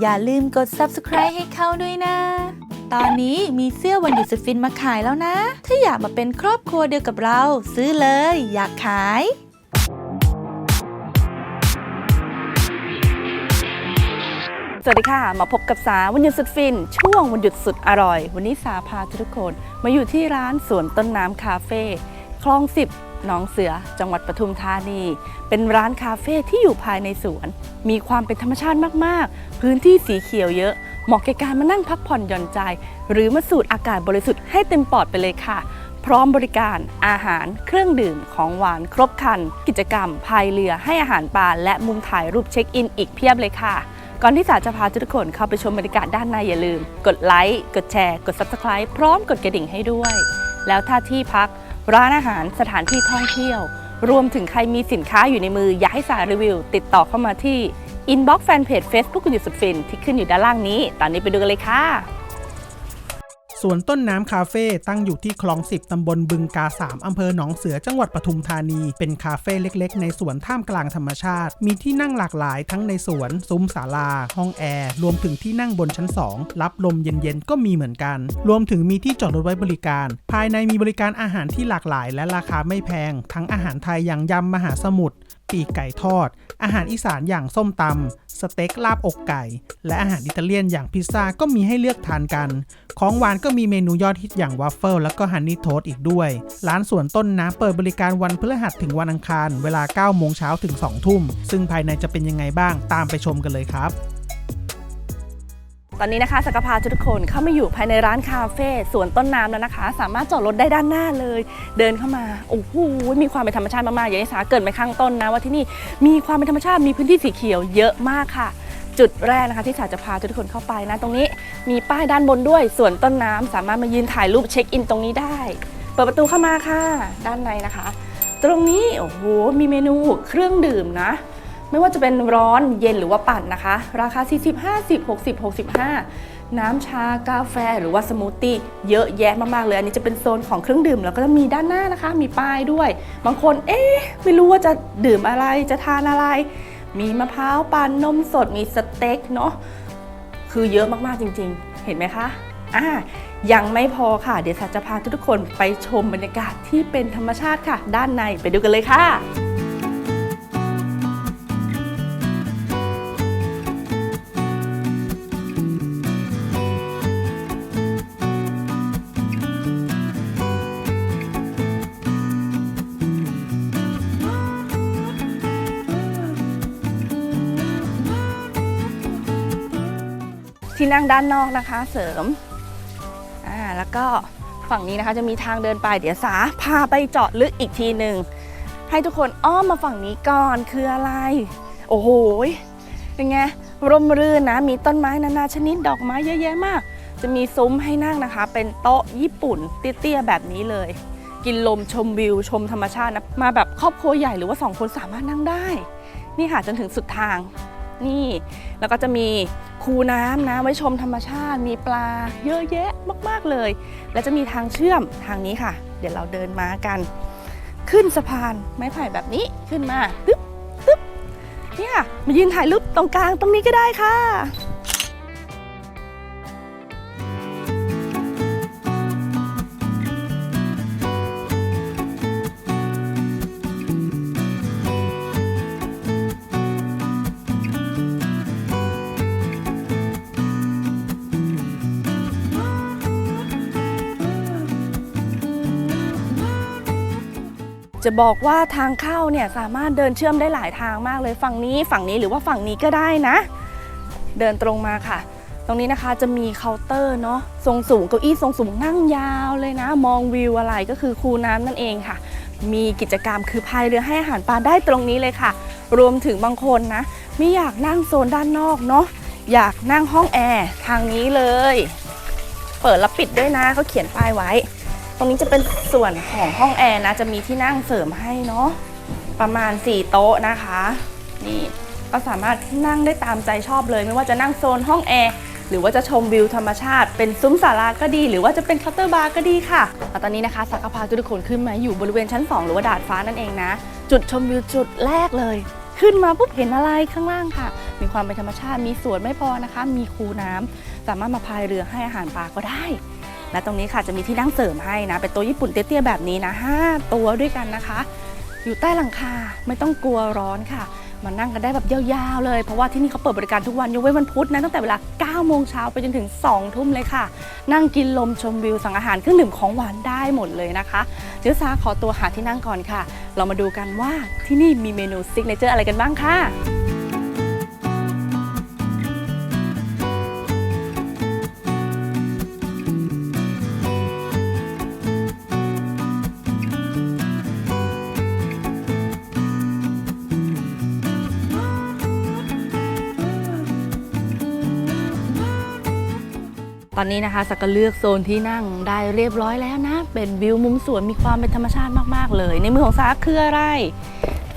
อย่าลืมกด subscribe ให้เขาด้วยนะ ตอนนี้มีเสื้อวันหยุดสุดฟินมาขายแล้วนะ ถ้าอยากมาเป็นครอบครัวเดียวกับเรา ซื้อเลย อยากขายสวัสดีค่ะ มาพบกับสาวันหยุดสุดฟิน ช่วงวันหยุดสุดอร่อย วันนี้สาพาทุกคน มาอยู่ที่ร้านสวนต้นน้ำคาเฟ่คลองสิบ หนองเสือจังหวัดปทุมธานี เป็นร้านคาเฟ่ที่อยู่ภายในสวน มีความเป็นธรรมชาติมากๆ พื้นที่สีเขียวเยอะ เหมาะแก่การมานั่งพักผ่อนหย่อนใจ หรือมาสูดอากาศบริสุทธิ์ให้เต็มปอดไปเลยค่ะ พร้อมบริการอาหารเครื่องดื่มของหวานครบครัน กิจกรรมพายเรือให้อาหารปลาและมุมถ่ายรูปเช็คอินอีกเพียบเลยค่ะก่อนที่สาจะพาทุกคนเข้าไปชมบรรยากาศด้านในอย่าลืม กดไลค์ กดแชร์ กด Subscribe พร้อมกดกระดิ่งให้ด้วย แล้วถ้าที่พัก ร้านอาหารสถานที่ท่องเที่ยว รวมถึงใครมีสินค้าอยู่ในมืออยากให้สารีวิว ติดต่อเข้ามาที่ Inbox Fanpage Facebook คุณอยู่สุดฟินที่ขึ้นอยู่ด้านล่างนี้ ตอนนี้ไปดูกันเลยค่ะ สวนต้นน้ำคาเฟ่ตั้งอยู่ที่คลอง10ตำบลบึงกา3อำเภอหนองเสือจังหวัดปทุมธานี เป็นคาเฟ่เล็กๆ ในสวนท่ามกลางธรรมชาติ มีที่นั่งหลากหลายทั้งในสวน ซุ้มศาลา ห้องแอร์ รวมถึงที่นั่งบนชั้น 2 รับลมเย็นๆ ก็มีเหมือนกัน รวมถึงมีที่จอดรถไว้บริการ ภายในมีบริการอาหารที่หลากหลาย และราคาไม่แพง ทั้งอาหารไทยอย่างยำมหาสมุทร ปีกไก่ทอด อาหารอีสานอย่างส้มตำสเต็กลาบอกไก่ และอาหารอิตาเลียนอย่างพิซซ่าก็มีให้เลือกทานกัน ของหวานก็มีเมนูยอดฮิตอย่างวาฟเฟิลและก็ฮันนี่โทส์อีกด้วย ร้านสวนต้นน้ำเปิดบริการวันพฤหัสถึงวันอังคาร เวลา9โมงเช้าถึง 2 ทุ่ม ซึ่งภายในจะเป็นยังไงบ้างตามไปชมกันเลยครับ ตอนนี้นะคะสักพาทุกคนเข้ามาอยู่ภายในร้านคาเฟ่สวนต้นน้ำแล้วนะคะ สามารถจอดรถได้ด้านหน้าเลย เดินเข้ามาโอ้โหมีความเป็นธรรมชาติมากๆอย่างที่สาเกิดไปข้างต้นนะว่าที่นี่มีความเป็นธรรมชาติมีพื้นที่สีเขียวเยอะมากค่ะ จุดแรกนะคะที่สาจะพาทุกคนเข้าไปนะ ตรงนี้มีป้ายด้านบนด้วยสวนต้นน้ำสามารถมายืนถ่ายรูปเช็คอินตรงนี้ได้ เปิดประตูเข้ามาค่ะ ด้านในนะคะ ตรงนี้โอ้โหมีเมนูเครื่องดื่มนะ ไม่ว่าจะเป็นร้อนเย็นหรือว่าปั่นนะคะ ราคา 40 50 60 65 น้ำชากาแฟหรือว่าสมูทตี้เยอะแยะมากๆเลย อันนี้จะเป็นโซนของเครื่องดื่มแล้วก็จะมีด้านหน้านะคะ มีป้ายด้วย บางคนเอ๊ะไม่รู้ว่าจะดื่มอะไรจะทานอะไร มีมะพร้าวปั่นนมสดมีสเต็กเนาะคือเยอะมากๆจริง ๆ เห็นไหมคะอ่ายังไม่พอค่ะ เดี๋ยวสัจะพาทุกคนไปชมบรรยากาศที่เป็นธรรมชาติค่ะ ด้านในไปดูกันเลยค่ะ นั่งด้านนอกนะคะ เสริมอ่าแล้วก็ฝั่งนี้นะคะจะมีทางเดินไปเดี๋ยวสาพาไปเจาะลึกอีกทีหนึ่งให้ทุกคนอ้อมมาฝั่งนี้ก่อนคืออะไร โอ้โหยเป็นไงร่มรื่นนะ มีต้นไม้นานาชนิดดอกไม้เยอะแยะมาก จะมีซุ้มให้นั่งนะคะ เป็นโต๊ะญี่ปุ่นเตี้ยๆแบบนี้เลย กินลมชมวิวชมธรรมชาตินะมาแบบครอบครัวใหญ่หรือว่าสองคนสามารถนั่งได้ นี่ค่ะจนถึงสุดทาง นี่ แล้วก็จะมีคูน้ำนะไว้ชมธรรมชาติ มีปลาเยอะแยะมากๆเลย และจะมีทางเชื่อมทางนี้ค่ะ เดี๋ยวเราเดินมากัน ขึ้นสะพานไม้ไผ่แบบนี้ขึ้นมาตึ๊บตึ๊บเนี่ยมายืนถ่ายรูปตรงกลางตรงนี้ก็ได้ค่ะ จะบอกว่าทางเข้าเนี่ยสามารถเดินเชื่อมได้หลายทางมากเลยฝั่งนี้ฝั่งนี้หรือว่าฝั่งนี้ก็ได้นะ เดินตรงมาค่ะ ตรงนี้นะคะจะมีเคาน์เตอร์เนาะทรงสูงเก้าอี้ทรงสูงนั่งยาวเลยนะ มองวิวอะไรก็คือคูน้ำนั่นเองค่ะ มีกิจกรรมคือพายเรือให้อาหารปลาได้ตรงนี้เลยค่ะ รวมถึงบางคนนะไม่อยากนั่งโซนด้านนอกเนาะอยากนั่งห้องแอร์ทางนี้เลย เปิดแล้วปิดด้วยนะเขาเขียนป้ายไว้ ตรงนี้จะเป็นส่วนของห้องแอร์นะ จะมีที่นั่งเสริมให้เนาะ ประมาณ 4 โต๊ะนะคะ นี่ก็สามารถนั่งได้ตามใจชอบเลย ไม่ว่าจะนั่งโซนห้องแอร์หรือว่าจะชมวิวธรรมชาติ เป็นซุ้มศาลาก็ดี หรือว่าจะเป็นเคาน์เตอร์บาร์ก็ดีค่ะแล้วตอนนี้นะคะสักพาทุกคนขึ้นมาอยู่บริเวณชั้น 2 หรือว่าดาดฟ้านั่นเองนะ จุดชมวิวจุดแรกเลย ขึ้นมาปุ๊บเห็นอะไรข้างล่างค่ะ มีความเป็นธรรมชาติมีสวนไม่พอนะคะ มีคูน้ำสามารถมาพายเรือให้อาหารปลาก็ได้ และตรงนี้ค่ะจะมีที่นั่งเสริมให้นะ เป็นโต๊ะญี่ปุ่นเตี้ยๆแบบนี้นะ5ตัวด้วยกันนะคะ อยู่ใต้หลังคาไม่ต้องกลัวร้อนค่ะ มานั่งกันได้แบบยาวๆเลย เพราะว่าที่นี่เขาเปิดบริการทุกวันยกเว้นวันพุธนะตั้งแต่เวลา9โมงเช้าไปจนถึง2ทุ่มเลยค่ะ นั่งกินลมชมวิวสั่งอาหารเครื่องดื่มของหวานได้หมดเลยนะคะเดี๋ยวซาขอตัวหาที่นั่งก่อนค่ะ เรามาดูกันว่าที่นี่มีเมนูซิกเนเจอร์อะไรกันบ้างค่ะ อนนี้นะคะสักก็เลือกโซนที่นั่งได้เรียบร้อยแล้วนะ เป็นวิวมุมสวนมีความเป็นธรรมชาติมากๆเลย ในมือของซาคืออะไร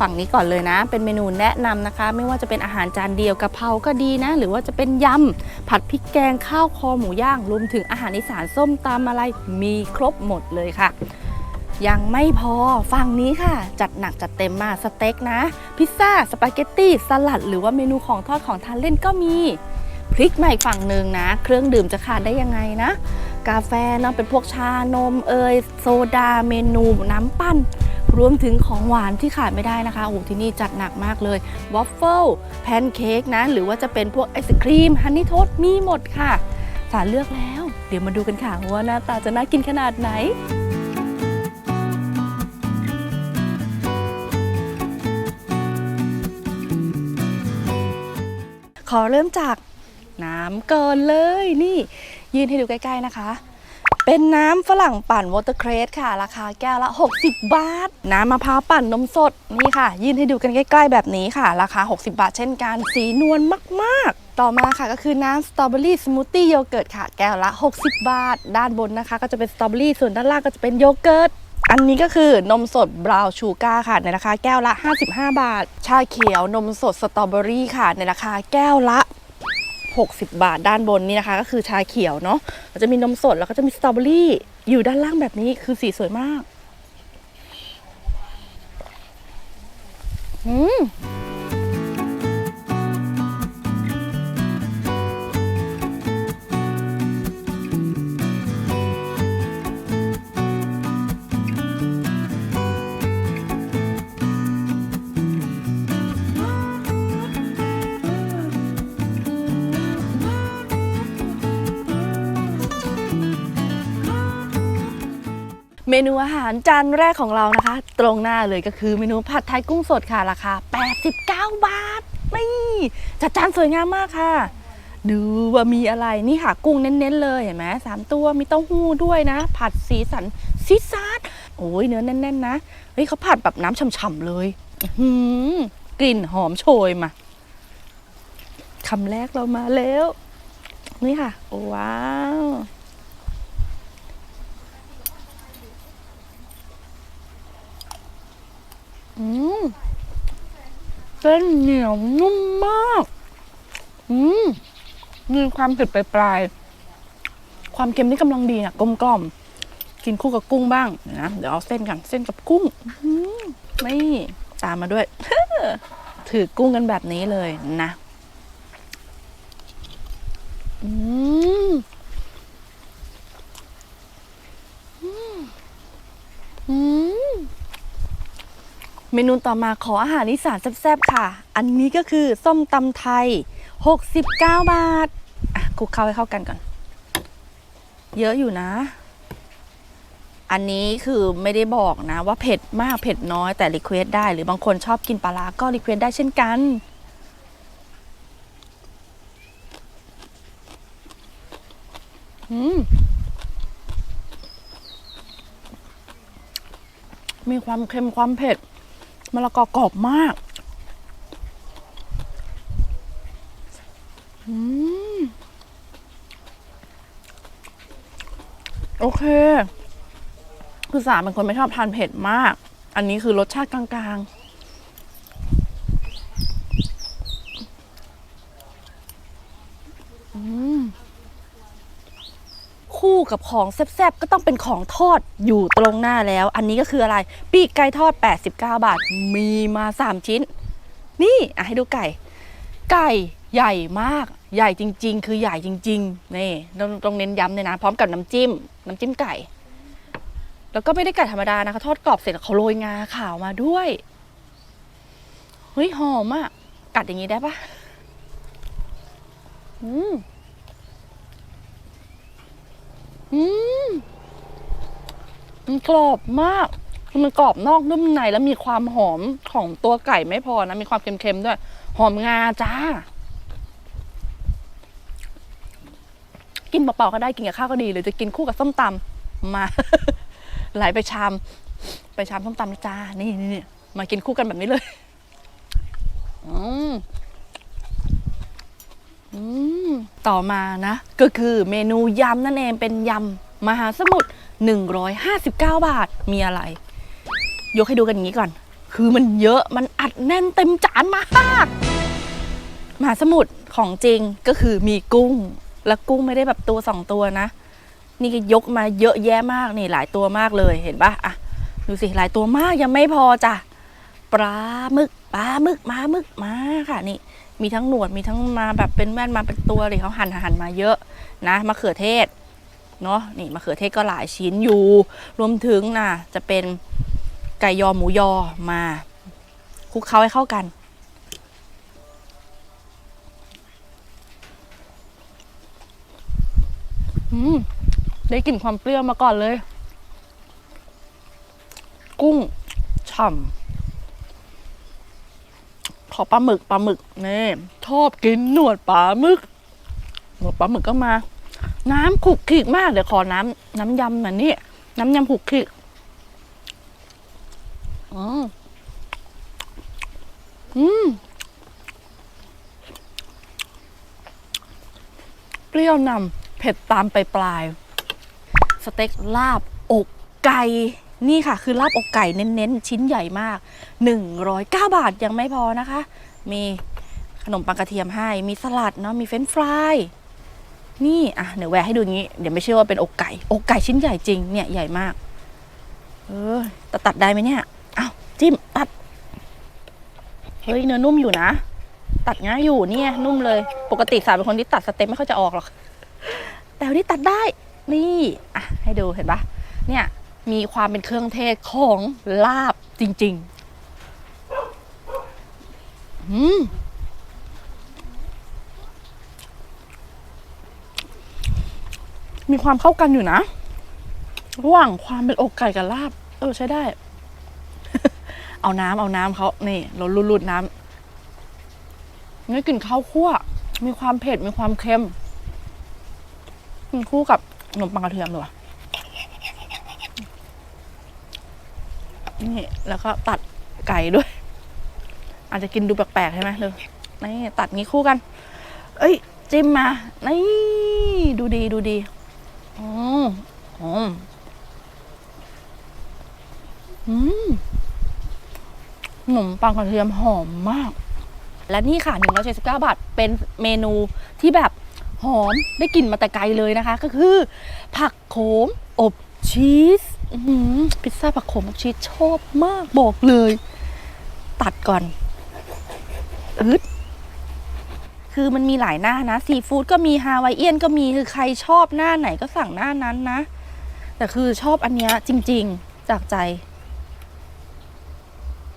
ฝั่งนี้ก่อนเลยนะ เป็นเมนูแนะนำนะคะ ไม่ว่าจะเป็นอาหารจานเดียวกะเพราก็ดีนะ หรือว่าจะเป็นยำผัดพริกแกงข้าวคอหมูย่างรวมถึงอาหารอีสานส้มตำอะไรมีครบหมดเลยค่ะ ยังไม่พอฝั่งนี้ค่ะ จัดหนักจัดเต็มมากสเต็กนะ พิซซ่าสปาเกตตี้สลัด หรือว่าเมนูของทอดของทานเล่นก็มี พลิกมาอีกฝั่งหนึ่งนะ เครื่องดื่มจะขาดได้ยังไงนะ กาแฟเนาะเป็นพวกชานมเอยโซดาเมนูน้ำปั้น รวมถึงของหวานที่ขาดไม่ได้นะคะโอ้ที่นี่จัดหนักมากเลยวอฟเฟิลแพนเค้กนะ หรือว่าจะเป็นพวกไอศครีมฮันนี่โทสมีหมดค่ะสารเลือกแล้ว เดี๋ยวมาดูกันค่ะว่าหน้าตาจะน่ากินขนาดไหนขอเริ่มจาก น้ำก่อนเลยนี่ ยืนให้ดูใกล้ๆนะคะ เป็นน้ำฝรั่งปั่นวอเตอร์เครสค่ะ ราคาแก้วละ 60 บาท น้ำมะพร้าวปั่นนมสดนี่ค่ะ ยืนให้ดูกันใกล้ๆแบบนี้ค่ะ ราคา 60 บาทเช่นกัน สีนวลมาก ๆต่อมาค่ะก็คือน้ำสตรอเบอรี่สมูทตี้โยเกิร์ตค่ะ แก้วละ 60 บาท ด้านบนนะคะ ก็จะเป็นสตรอเบอรี่ส่วนด้านล่างก็จะเป็นโยเกิร์ตอันนี้ก็คือนมสดบราวน์ชูการ์ค่ะ ในราคาแก้วละ 55 บาท ชาเขียวนมสดสตรอเบอรี่ค่ะ ในราคาแก้วละ 60 บาทด้านบนนี่นะคะ ก็คือชาเขียวเนาะแล้วจะมีนมสดแล้วก็จะมีสตรอเบอรี่อยู่ด้านล่างแบบนี้คือสีสวยมาก อืม เมนูอาหารจานแรกของเรานะคะ ตรงหน้าเลยก็คือเมนูผัดไทยกุ้งสดค่ะราคา 89 บาท นี่จัดจานสวยงามมากค่ะ ดูว่ามีอะไรนี่ค่ะ กุ้งเน้นๆเลยเห็นไหมสามตัวมีเต้าหู้ด้วยนะ ผัดสีสันซีซาดโอ้ยเนื้อแน่นๆนะเฮ้ยเขาผัดแบบน้ำฉ่ำๆเลยหือกลิ่นหอมโชยมาคำแรกเรามาแล้ว นี่ค่ะ ว้าว อืมเส้นเหนียวนุ่มมาก อืมมีความเผ็ดปลายๆความเค็มนี่กำลังดีอะกลมกล่อม กินคู่กับกุ้งบ้างนะ เดี๋ยวเอาเส้นกัน เส้นกับกุ้งอืมนี่ตามมาด้วย ถือกุ้งกันแบบนี้เลยนะ อืมอืมอืม เมนูต่อมาขออาหารอีสานแซ่บๆค่ะ อันนี้ก็คือส้มตำไทย 69 บาทคลุกเข้าให้เข้ากันก่อน เยอะอยู่นะ อันนี้คือไม่ได้บอกนะ ว่าเผ็ดมากเผ็ดน้อยแต่รีเควสได้ หรือบางคนชอบกินปลาร้าก็รีเควสได้เช่นกัน อืมมีความเค็มความเผ็ด มะละกอกรอบมากอืมโอเค คือสามเป็นคนไม่ชอบทานเผ็ดมาก อันนี้คือรสชาติกลางๆ อืม คู่ กับของแซ่บๆ ก็ต้องเป็นของทอดอยู่ตรงหน้าแล้ว อันนี้ก็คืออะไร ปีกไก่ทอด 89 บาท มีมา 3 ชิ้น นี่อะให้ดูไก่ ไก่ใหญ่มาก ใหญ่จริง ๆ คือใหญ่จริง ๆ นี่ต้องต้องเน้นย้ำเลยนะ พร้อมกับน้ำจิ้ม น้ำจิ้มไก่ แล้วก็ไม่ได้ไก่ธรรมดานะคะ ทอดกรอบเสร็จเขาโรยงาขาวมาด้วย เฮ้ยหอมอะกัดอย่างนี้ได้ปะอืม อืมมันกรอบมาก มันกรอบนอกนุ่มในแล้วมีความหอมของตัวไก่ไม่พอนะ มีความเค็มๆด้วย หอมงาจ้า กินเปล่าๆก็ได้ กินกับข้าวก็ดี หรือจะกินคู่กับส้มตำมา ไหลไปชาม ไปชามส้มตำนะจ้า นี่นี่มากินคู่กันแบบนี้เลย อืม ต่อมานะ ก็คือเมนูยำนั่นเองเป็นยำมหาสมุทร159 บาทมีอะไร ยกให้ดูกันอย่างนี้ก่อน คือมันเยอะมันอัดแน่นเต็มจานมากมหาสมุทรของจริงก็คือมีกุ้ง แล้วกุ้งไม่ได้แบบตัวสองตัวนะ นี่ก็ยกมาเยอะแยะมากนี่หลายตัวมากเลยเห็นปะอะดูสิหลายตัวมากยังไม่พอจ้ะปลาหมึกปลาหมึกมาหมึกมาค่ะนี่ มีทั้งหนวดมีทั้งมาแบบเป็นแว่นมาเป็นตัวเลยเขาหั่นหั่นมาเยอะนะมะเขือเทศเนาะนี่มะเขือเทศก็หลายชิ้นอยู่ รวมถึงนะจะเป็นไก่ยอหมูยอมาคลุกเคล้าให้เข้ากันอืมได้กลิ่นความเปรี้ยวมาก่อนเลย กุ้ง ฉ่ำ ขอปลาหมึกปลาหมึกนี่ชอบกินหนวดปลาหมึกหนวดปลาหมึกก็มา น้ำขลุกขลิกมากเดี๋ยวขอน้ำน้ำยำหน่อยนี่น้ำยำขลุกขลิกอืมอืมเปรี้ยวนำเผ็ดตามไปปลาย สเต็กลาบอกไก่ นี่ค่ะ คือลาบอกไก่เน้นๆ ชิ้นใหญ่มาก 109 บาทยังไม่พอนะคะ มีขนมปังกระเทียมให้ มีสลัดเนาะมีเฟรนช์ฟรายนี่อะเดี๋ยวแหวะให้ดูงี้ เดี๋ยวไม่เชื่อว่าเป็นอกไก่ อกไก่ชิ้นใหญ่จริงเนี่ยใหญ่มาก เออแต่ตัดได้ไหมเนี่ยอ้าวจิ้มตัดเฮ้ยเนื้อนุ่มอยู่นะ ตัดง่ายอยู่เนี่ย นุ่มเลย ปกติสาวเป็นคนที่ตัดสเต็ปไม่ค่อยจะออกหรอก แต่วันนี้ตัดได้ นี่อะให้ดูเห็นปะเนี่ย มีความเป็นเครื่องเทศของลาบจริงๆอืมมีความเข้ากันอยู่นะ ระหว่างความเป็นอกไก่กับลาบ เออใช้ได้ เอาน้ำเอาน้ำเขานี่เราลุดๆน้ำนี่กลิ่นข้าวคั่ว มีความเผ็ด มีความเค็ม คู่กับขนมปังกระเทียมด้วย นี่ แล้วก็ตัดไก่ด้วย อาจจะกินดูแปลกๆใช่ไหมเลยนี่ตัดงี้คู่กัน เอ้ย จิ้มมา นี่ ดูดีดูดีอืมอืมอืมขนมปังกระเทียมหอมมาก และนี่ค่ะ179บาท เป็นเมนูที่แบบหอมได้กลิ่นมาแต่ไกลเลยนะคะ ก็คือ ผักโขมอบ ชีสพิซซ่าผักโขมอบชีสชอบมากบอกเลย ตัดก่อนอึดคือมันมีหลายหน้านะซีฟู้ดก็มีฮาวายเอียนก็มีคือใครชอบหน้าไหนก็สั่งหน้านั้นนะ แต่คือชอบอันเนี้ยจริง ๆ จากใจ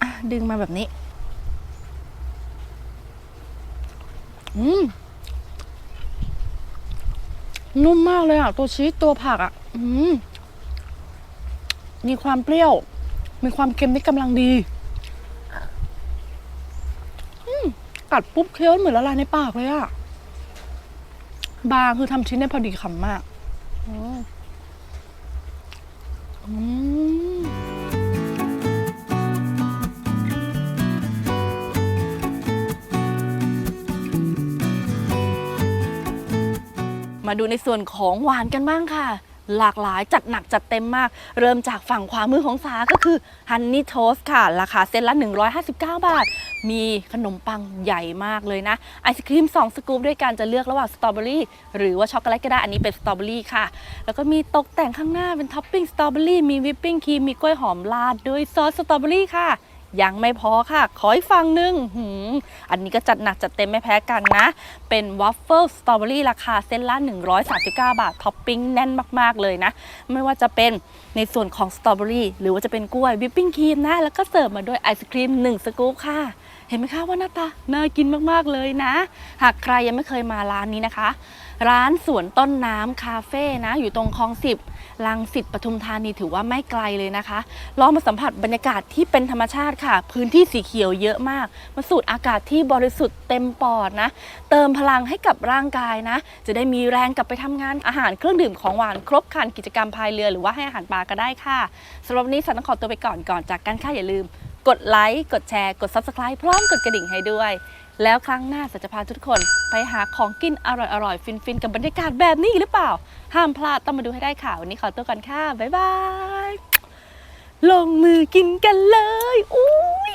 อะดึงมาแบบนี้ อืมนุ่มมากเลยอะ ตัวชีสตัวผักอะ อืม มีความเปรี้ยว มีความเค็มที่กำลังดีกัดปุ๊บเคี้ยวเหมือนละลายในปากเลยอะบางคือทำชิ้นได้พอดีคำมากอืมมาดูในส่วนของหวานกันบ้างค่ะ หลากหลายจัดหนักจัดเต็มมาก เริ่มจากฝั่งขวามือของสาก็คือฮันนี่โทสค่ะ ราคาเซตละ 159 บาท มีขนมปังใหญ่มากเลยนะ ไอศครีม 2 สกู๊ปด้วยกันจะเลือกระหว่างสตรอเบอรี่หรือว่าช็อกโกแลตก็ได้ อันนี้เป็นสตรอเบอรี่ค่ะ แล้วก็มีตกแต่งข้างหน้าเป็นท็อปปิ้งสตรอเบอรี่มีวิปปิ้งครีมมีกล้วยหอมราดด้วยซอสสตรอเบอรี่ค่ะ ยังไม่พอค่ะ ขออีกฝั่งหนึ่งอันนี้ก็จัดหนักจัดเต็มไม่แพ้กันนะ เป็นวัฟเฟิลสตรอเบอรี่ราคาเส้นละ 139 บาท ท็อปปิ้งแน่นมาก ๆ เลยนะ ไม่ว่าจะเป็นในส่วนของสตรอเบอรี่หรือว่าจะเป็นกล้วยวิปปิ้งครีมนะ แล้วก็เสิร์ฟมาด้วยไอศครีม 1 สกู๊ปค่ะ เห็นไหมคะว่าหน้าตา น่ากินมาก ๆ เลยนะ หากใครยังไม่เคยมาร้านนี้นะคะ ร้านสวนต้นน้ำคาเฟ่นะ อยู่ตรงคลองสิบลังสิตปทุมธานีถือว่าไม่ไกลเลยนะคะ ลองมาสัมผัสบรรยากาศที่เป็นธรรมชาติค่ะ พื้นที่สีเขียวเยอะมาก มาสูดอากาศที่บริสุทธิ์เต็มปอดนะ เติมพลังให้กับร่างกายนะ จะได้มีแรงกลับไปทำงานอาหารเครื่องดื่มของหวานครบครันกิจกรรมพายเรือหรือว่าให้อาหารปลาก็ได้ค่ะสำหรับวันนี้สันต้องขอตัวไปก่อนก่อนจากกันค่ะอย่าลืม กดไลค์กดแชร์กด Subscribe พร้อมกดกระดิ่งให้ด้วย แล้วครั้งหน้าสัจะพาทุกคนไปหาของกินอร่อยๆ ฟินๆ กับบรรยากาศแบบนี้หรือเปล่า ห้ามพลาดต้องมาดูให้ได้ค่ะ วันนี้ขอตัวก่อนค่ะ บ๊ายบาย ลงมือกินกันเลยอุ้ย